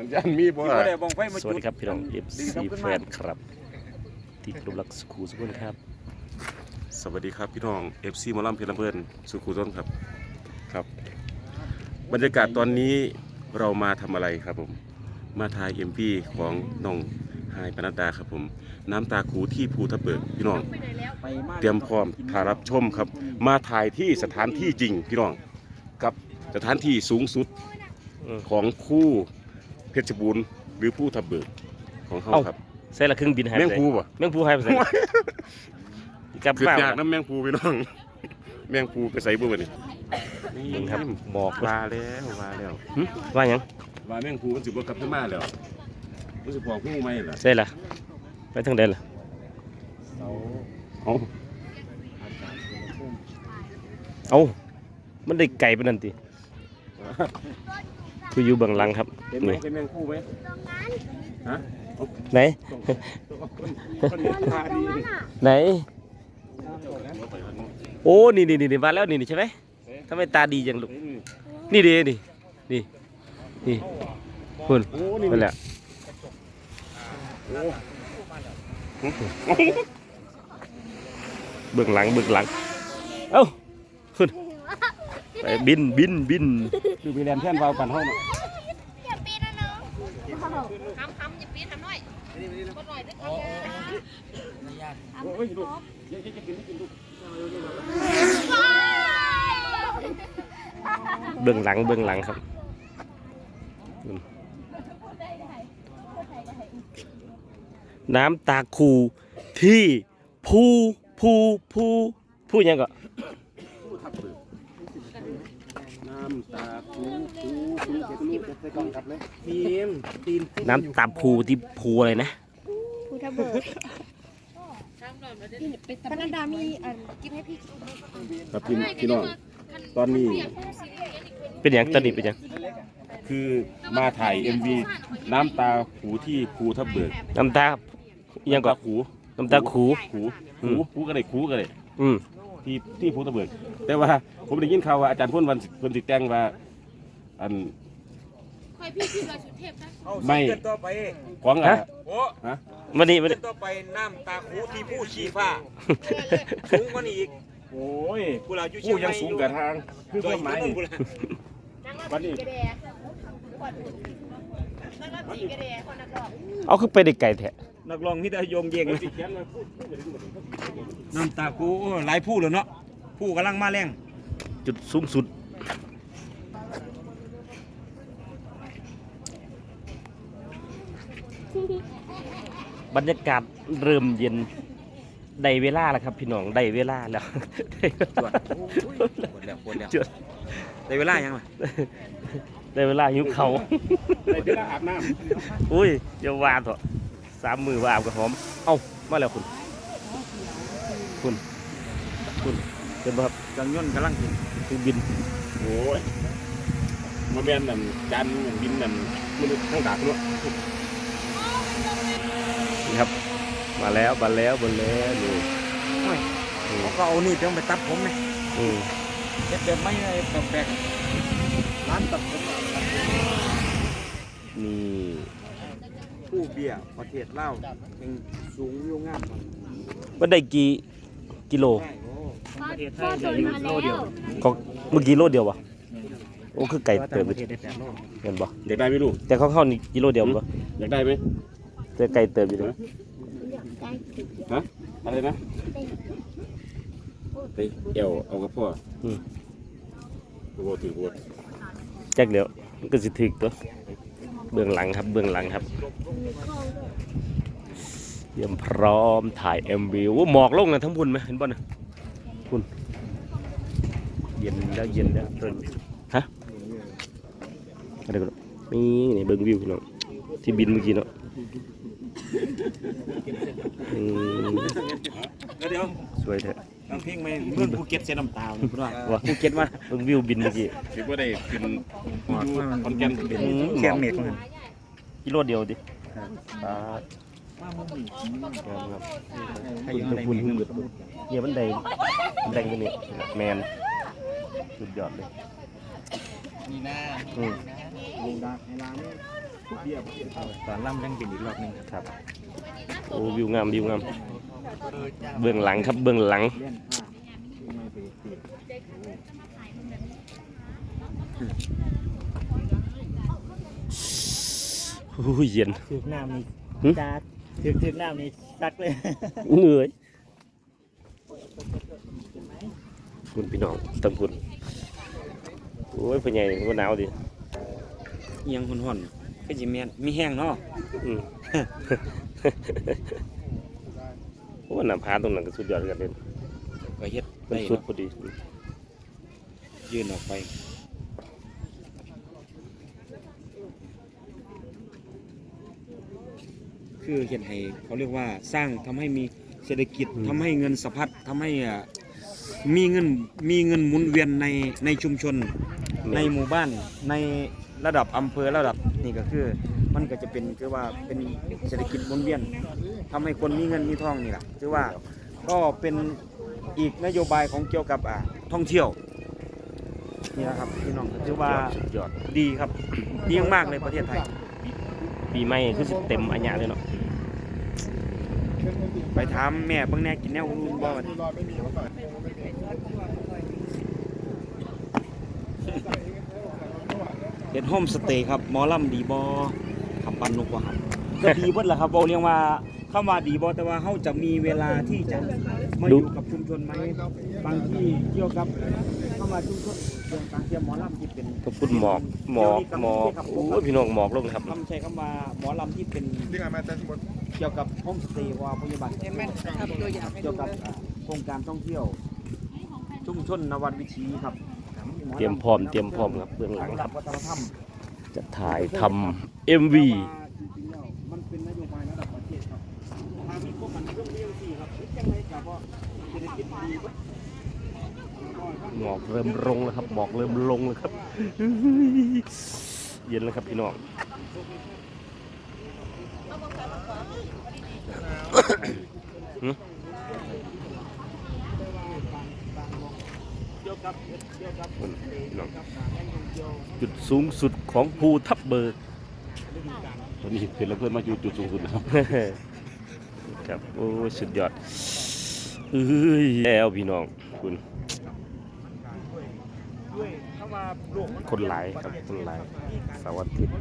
สัญญาณมีบ่ที่บ่ได้บองไฟมาสวัสจุดีดครับพี่น้อง FC แฟนครับ ที่กรุรักสคูสุขนครับ สวัสดีครับพี่น้อง FC หมอลำเพลินเพื่อนสุขุต้นครับครับ บรรยากาศตอนนี้เรามาทำอะไรครับผม มาถ่าย MV ของน้องไฮายปนัดดาครับผม น้ำตาคูที่ภูทับเบิกพี่น้องไปาเตรียมพร้อมถ่ายรับชมครับ มาถ่ายที่สถานที่จริงพี่น้อง กับสถานที่สูงสุดอืมของคู่ เพชรบูรณ์หรือผู้ทับเบิกของเขาเอ้า ครับใส่ละเครื่องบินหายแมไปงไหนภูป่ะ แมงภูหายไปไหนกลับคือบ้าน อยากน้ำแมงภูพี่น้อง แมงภูไปใส่บ่วนี่นี่ครับหมอกว่าแล้วว่าแล้วหึว่าหยังว่าแมงภูมันสิบ่กลับขึ้นมาแล้วมันสิพอคู่ไหมล่ะใส่ละไปทางใดล่ะเอ้าเอ้ามันได้ไก่ไปนั่นติคืออยู่เบื้องหลังครับ เห็นไหมนี่เห็นแมงภูไหมฮะไหนคนตาดีไหน โอ้ นี่นี่นี่มาแล้วนี่นี่ใช่ไหมทำไมตาดีจังลูก นี่ดินี่นี่นี่คุณโอ้นี่นั่นแหละเบื้องหลังเบื้องหลัง เอ้าคุณไปบินบินบินคือมีแรมแท่นวาวกันเฮาเนาะอย่าปีนนะน้อง ทำทำอย่าปีนทำหน่อยคนหน่อยด้วยกันโอ้ยลูกอย่าอย่าอย่ากินกินลูกเบื้องหลังเบื้องหลังครับน้ำตาคูที่ภูภูภูภูหยังก็ ผู้ทับเบิกน้ำ ตาคูคูคูเก็บลูกใส่กล่องกลับเลยทีมตีนน้ำตาภูที่ภูอะไรนะภูทับเบิกปนัดดามีอันกินให้พี่ครับพี่พี่น้องตอนนี้ เป็นอย่างตอนนี้เป็นอย่างคือมาถ่าย MV น้ำตาหูที่ภูทับเบิกน้ำตาอิหยังก็หูน้ำตาคูหูอืหูมหูก็ได้หูก็ได้อืม ที่ที่ภูทับเบิกแต่ว่าผมได้ยินข่าวว่าอาจารย์พ่นวันสิเพิ่นสิแต่งว่าอันคอยพี่พี่ลอยสุเทพนะไม่เกินต่อไปของอะโอ้ฮะวันนี้วันเกินี้ นต่อไปน้ำตาคูที่ผู้ชีฟ้าสูงกว่านี้อีกโอ้ยผู้เราอยู่เชีผู้ยงใหยังม่สูงกว่าทางคือความหมายนี่วันนี้กระแดนั่งรับสีกระแดคนนักร้องเอาขึ้นไปได้ไก่แท้ นักร้องมิตรยงเยงเพิ่นนะสิเขียนว่าพูดพูดพูดพูดพูดน้ำตาคูโอ้หลายผู้เลยเนาะผู้กำลังมาแรงจุดสูงสุดบรรยากาศเริ่มเย็นได้เวลาแล้วครับ พี่น้องได้เวลาแล้วจวดปวดแล้วปวดแล้วจวดได้เวลายังล่ะได้เวลาหิวเขาวได้เวลาอาบน้ำอุ้ยเดี๋ยววาดเถอะ สามมือวาดกับหอม เอ้ามาแล้วคุณ คุณคุณเห็นป่ะครับจังยนต์กำลังกินคือบินโอ้ยมาแม่นนั่นจานบินนั่นมันข้างดากเนาะนี่ครับ มาแล้วมาแล้วมาแล้วนี่อืมเขาก็เอานี่เพียงไปตัดผมไหมอืมเฮ็ดแบบไม่แปลกๆร้านตัดผมอะนี่ ผู้เบี้ยประเทศลาวยังสูงอยู่งามกว่ามันได้กี่กิโลใช่โอ้พ่อโดนมาแล้วก็เมื่อกี้โลเดียววะโอ้คือไก่เติมประเทศได้แปดโลเห็นปะอยากได้ไหมลูกแต่เขาเข้านี่กิโลเดียวปะอยากได้ไหมแต่ไก่เติมอยู่นะฮะอะไรนะไปเอวเอากับพ่ออืมโอ้โหถือโหดแจ็คเดี๋ยวมันก็สิถึกตัว เบื้องหลังครับเบื้องหลังครับ เตรียมพร้อมถ่าย MV ว่าหมอกลงนะทั้งพุ่นไหมเห็นป่ะนะพุ่นเย็นแล้วเย็นแล้วเริ่มฮะอะไรกันนี่นี่เบิ้งวิวพี่น้องที่บินเมื่อกี้เนาะอืมแล้วเดี๋ยวสวยแท้ บางเพลงไม่เมืองภูเก็ตเสียน้ำตาเลยพูดว่าว่าภูเก็ตมาเบิ้งวิวบินเมื่อกี้ถือว่าได้ขึ้นอยู่คอนแกนเป็นอืมเชียงเมฆมันกิโลเดียวดิปาดให้อยู่ในเมฆมืดเนี่ยมันได้มันได้กันนี่แมนสุดยอดเลยมีหน้าอืมมีดักในร้านนี้ผู้เบี้ยประเทศลาวตอนล่ำยังเป็นอีกรอบหนึ่งครับครับ โอ้วิวงามวิวงาม เบื้องหลังครับเบื้องหลังเล่นผ้าไม่ไปตีอู้ยเย็นถึกน้ำนี่หึจัดถึกถึกน้ำนี่ซักเลยเหนื่อยคุณพี่น้องตำคุณโอ้ยเป็นไงก็หนาวดิเอียงหุ่นหุ่นก็จิเมียนมีแห้งเนาะอืมโอ้ห น้าผาตรงนั้นก็สุดยอดกันเลยก็เฮ็ดมันได้สุดเนาะพอดียื่นออกไปคือเห็นให้เขาเรียกว่าสร้างทำให้มีเศรษฐกิจทำให้เงินสะพัดทำให้อะมีเงินมีเงินหมุนเวียนในในชุมชน ในหมู่บ้านในระดับอำเภอระดับนี่ก็คือ มันก็จะเป็นคือว่าเป็นเศรษฐกิจหมุนเวียน ทำให้คนมีเงินมีทองนี่แหละคือว่าก็เป็นอีกนโยบายของเกี่ยวกับอ่าท่องเที่ยวนี่นะครับพี่น้องถือว่าสุดยอดดีครับ ดีมากๆเลยประเทศไทย ปีใหม่คือสิเต็มอันยะเลยเนาะไปถามแม่เบางแน่กินแนวอุ่นๆบ่บัดนี้เฮ็ดโฮมสเตย์ครับหมอลำดีบ่ขับปันนกว่าครับก็ดีเบิดล่ะครับบ่เรียกว่า คำว่าดีบ่แต่ว่าเฮาจะมีเวลาที่จะมาอยู่กับชุมชนไหมบางที่เกี่ยวกับเข้ามาชุมชนเรื่องการเตรียมหมอลำที่เป็นขอบคุณหมอกหมอกหมอกโอ้ยพี่น้องหมอกลงนะครับคำใช้คำว่าหมอลำที่เป็นเกี่ยวกับโฮมสเตย์ว่าพยาบาลเกี่ยวกับอ่าโครงการท่องเที่ยว ชุมชนนวัดวิถีครับ เตรียมพร้อมเตรียมพร้อมครับเบื้องหลังครับวัฒนธรรมจะถ่ายทำ MV จริงๆแล้ว หมอกเริ่มลงแล้วครับหมอกเริ่มลงแล้วครับ เย็นแล้วครับพี่น้องหึเกี่ยวกับเกี่ยวกับพี่น้องจุดสูงสุดของภูทับเบิกตอนนี้เป็นแล้วเพื่อนมาอยู่จุดสูงสุดนะครับครับ โอ้ยสุดยอด เอ้ยแล้วพี่น้องคุณด้วยเข้ามาโลกมันคนหลายครับคนหลายเสาร์อาทิตย์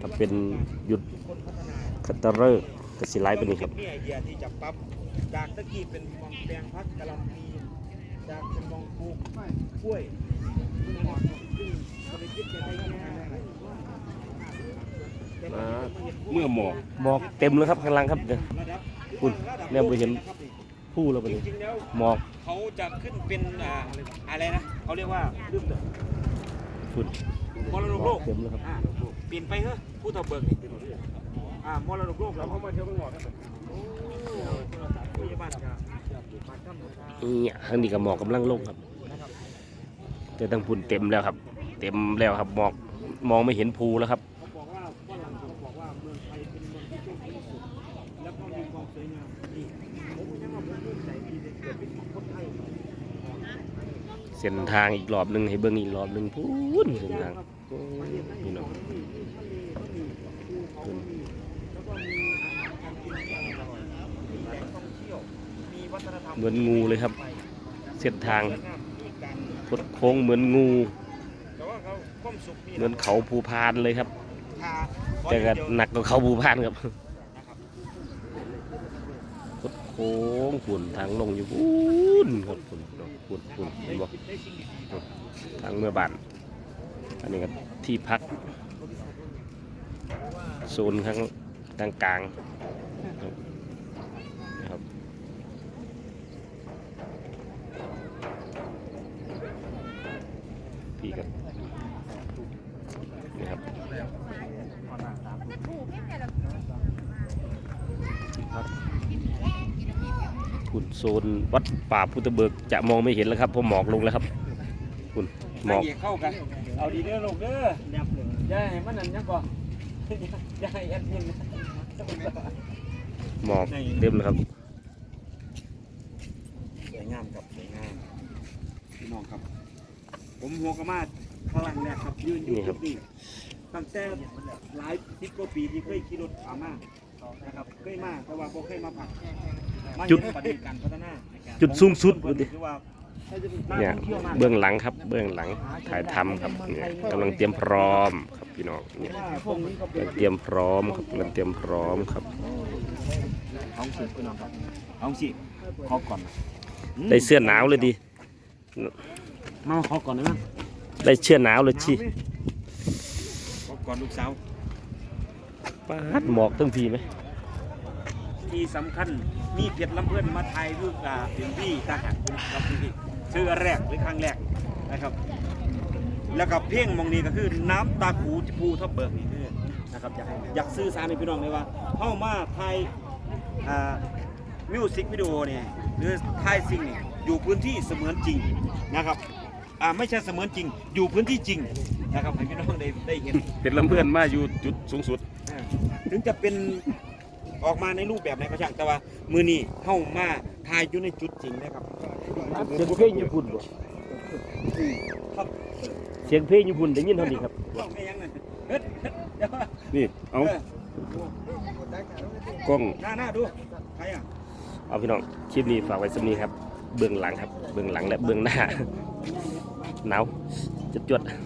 ถ้าเป็นหยุดคัตฤกษ์ก็สิไลายไปนี่ครับมีไอเดียที่จะปรับจากตะกี้เป็นมองแปลงพักกะหล่ำปีจากเป็นมองปลูกกล้วยซึ่งเศรษฐกิจจะได้ง่ายอ่าเมื่อหมอกหมอกเต็มเลยครับข้างล่างครับเนี่ยระดับ คุณเนี่ยบ่เห็นผู้แล้วไปจนี่ริงๆแล้วหมอกเขาจะขึ้นเป็นอ่าอะไรนะเขาเรียกว่าลืมเด้อคุณมรดกหมโลอกกเต็มเลยครับอ่าปีนไปเถอะผู้เฒ่าเบิกนี่อ่ามรดกโลกเราเข้ามาเที่ยวกันหมดโอ้พยาบาลจะมาทำบุญเนี่ยทางนี้ก็หมอกกำลังลงครับ แต่ทางพุ่นเต็มแล้วครับ เต็มแล้วครับหมอกมองไม่เห็นภูแล้วครับ เส้นทางอีกรอบหนึ่งให้เบิ่งอีกรอบหนึ่งพูนเส้นทางพี่น้องเหมือนงูเลยครับ เส้นทางคดโค้งเหมือนงู เหมือนเขาภูพานเลยครับ แต่ก็หนักกว่าเขาภูพานครับ โค้งฝุ่นทางลงอยู่พูนครับฝุ่นฝุ่นฝุ่นเห็นบ่ทางเมื่อบานอันนี้ก็ที่พักโซนข้างกลางกลางๆนะครับพี่ครับนี่ครับ มันจะถูกแค่ไหนล่ะ ที่พักคุณโซนวัดป่าพุทธเบิกจะมองไม่เห็นแล้วครับเพราะหมอกลงแล้วครับคุณหมนางอกเอกเข้ากันเอาดีเด้อลูกเด้อแนบเลยอย่าให้มันนั่นยังก่อนอย่าให้แอดมินนะหมอกเต็มเลยครับสวยงามครับสวยงามพี่น้องครับ ผมหัวกระมาครั้งแรกครับยืนอยู่นี่ครัจุบดนี้ตั้งแต่หลายสิบกว่าปีที่เคยขี่รถอามานะครับเคยมาแต่ว่าบ่เคยมาพัก มาเห็นประเด็นการพัฒนาจุดสูงสุดเพิ่ดูนดิถือว่าเนี่ยเบื้องหลังครับ เบื้องหลังถ่ายทำครับเนี่ยกำลังเตรียมพร้อมครับพี่น้องเนี่ยว่าตรงนี้ก็เป็นกำลังเตรียมพร้อมครับกำลังเตรียมพร้อมครับเอาสิพี่น้องครับเอาสิขอก่อนได้เสื้อหนาวเลยดิมาขอก่อนได้ไหมได้เสื้อหนาวเลยชิขอก่อนลูกสาวปาดหมอกทั้งทีไหม ที่สำคัญมีเพชรลำเพื่อนมาถ่ายรูปกับเอ็มวีทหารครับพี่ชื่อแรกหรือครั้งแรกนะครับ แล้วกับเพลงมองนี้ก็คือน้ำตาคูจะพูทับเบิกนี่คือนะครับอยากให้อยากซื้อสารให้พี่น้องเลยว่าเข้ามาถ่ายอ่ามิวสิกวิดีโอเนี่ยหรือถ่ายสิ่งเนี่ยอยู่พื้นที่เสมือนจริงนะครับอ่าไม่ใช่เสมือนจริง อยู่พื้นที่จริงนะครับให้พี่น้องได้ได้เห็น เป็นลำเพื่อนมาอยู่จุดสูงสุดอ่าถึงจะเป็น ออกมาในรูปแบบไหนก็ช่างแต่ว่ามือนี้เข้ามาถ่ายอยู่ในจุดจริงนะครับเสียงเพลงญี่ปุ่นบ่ครับเสียงเพลงญี่ปุ่นได้ยินเท่านี้ครับบอกไม่ยังนั่นเฮ็ดเฮ็ดเดี๋ยวนี่เอาเออกล้องหน้าหน้าดูใครอะเอาพี่น้องคลิปนี้ฝากไว้สำนี้ครับ เบื้องหลังครับ เบื้องหลังและเบื้องหน้าหนาวจดจดๆ